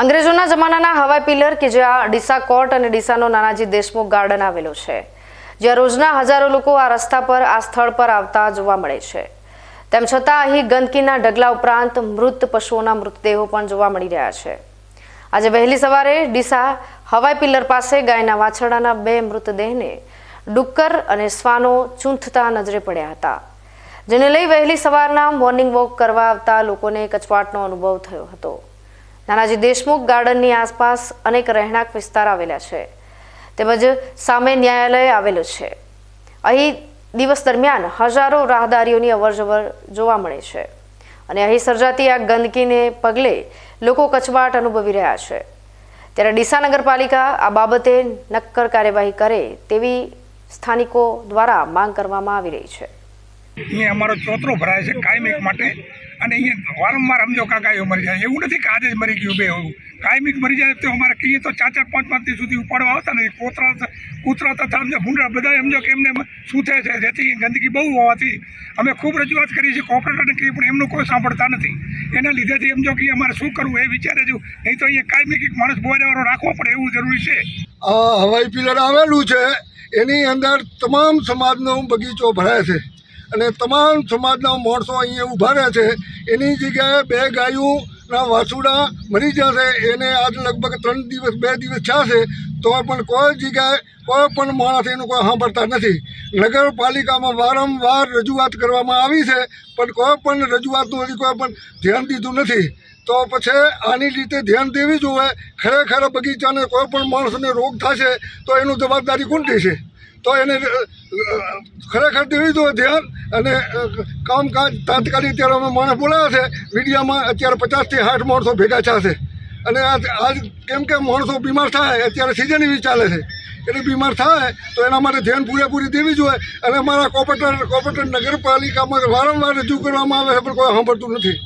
અંગ્રેજોના જમાનાના હવાઈ પિલર કે જ્યાં ડીસા કોર્ટ અને ડીસાનો નાનાજી દેશમુખ ગાર્ડન આવેલો છે, જ્યાં રોજના હજારો લોકો આ રસ્તા પર, આ સ્થળ પર આવતા જોવા મળે છે. તેમ છતાં અહીં ગંદકીના ઢગલા ઉપરાંત મૃત પશુઓના મૃતદેહો પણ જોવા મળી રહ્યા છે. આજે વહેલી સવારે ડીસા હવાઈ પિલર પાસે ગાયના વાછરડાના બે મૃતદેહને ડુક્કર અને શ્વાનો ચૂંથતા નજરે પડ્યા હતા, જેને લઈ વહેલી સવારના મોર્નિંગ વોક કરવા આવતા લોકોને કચવાટનો અનુભવ થયો હતો. નાનાજી દેશમુખ ગાર્ડનની આસપાસ અનેક રહેણાંક વિસ્તાર આવેલા છે. તેમજ સામે ન્યાયાલય આવેલું છે. અહીં દિવસ દરમિયાન હજારો રાહદારીઓની અવરજવર જોવા મળે છે. અને અહીં સર્જાતી આ ગંદકીને પગલે લોકો કચવાટ અનુભવી રહ્યા છે. ત્યારે ડીસા નગરપાલિકા આ બાબતે નક્કર કાર્યવાહી કરે તેવી સ્થાનિકો દ્વારા માંગ કરવામાં આવી રહી છે. અહીંયા અમારો ચોતરો ભરાય છે કાયમિક માટે. અને અહીંયા વારંવાર સમજો કાં ગાયો મરી જાય. એવું નથી કે આજે જ મરી ગયું બે એવું કાયમિક મરી જાય તો અમારે કહીએ તો ચાર ચાર, પાંચ પાંચ દિવસ સુધી ઉપાડવા આવતા નથી. કોતરા કૂતરા તથા સમજો ભૂંડરા બધા સમજો કે એમને સૂથે છે. જેથી ગંદકી બહુ હોવાથી અમે ખૂબ રજૂઆત કરી છે કોર્પોરેટરને કરી પણ એમનું કોઈ સાંભળતા નથી. એના લીધેથી સમજો કે અમારે શું કરવું એ વિચારે છું. નહીં તો અહીંયા કાયમિક એક માણસ બોજાવાળો રાખવો પડે એવું જરૂરી છે. હવાઈ પિલર આવેલું છે. એની અંદર તમામ સમાજનો બગીચો ભરાય છે. અને તમામ સમાજના માણસો અહીંયા ઊભા રહે છે. એની જગ્યાએ બે ગાયોના વાસુડા મરી જશે એને આજ લગભગ ત્રણ દિવસ, બે દિવસ થયા છે. તો પણ કોઈ જગ્યાએ, કોઈ પણ માણસ એનું કોઈ સાંભળતા નથી. નગરપાલિકામાં વારંવાર રજૂઆત કરવામાં આવી છે, પણ કોઈ પણ રજૂઆતનું હજી કોઈ પણ ધ્યાન દીધું નથી. તો પછી આની રીતે ધ્યાન દેવી જોઈએ ખરેખર બગીચાને કોઈ પણ માણસને રોગ થશે તો એનું જવાબદારી કોણ છે તો એને ખરેખર દેવી જોઈએ ધ્યાન અને કામકાજ તાત્કાલિક અત્યારે અમે માણસ બોલાવ્યા છે, મીડિયામાં અત્યારે પચાસથી સાઠ માણસો ભેગા થશે અને આજ કેમ કે માણસો બીમાર થાય, અત્યારે સિઝન એવી ચાલે છે. એટલે બીમાર થાય, તો એના માટે ધ્યાન પૂરેપૂરી દેવી જોઈએ અને અમારા કોપરેટર કોપરેટર નગરપાલિકામાં વારંવાર રજૂ કરવામાં આવે છે, પણ કોઈ સાંભળતું નથી.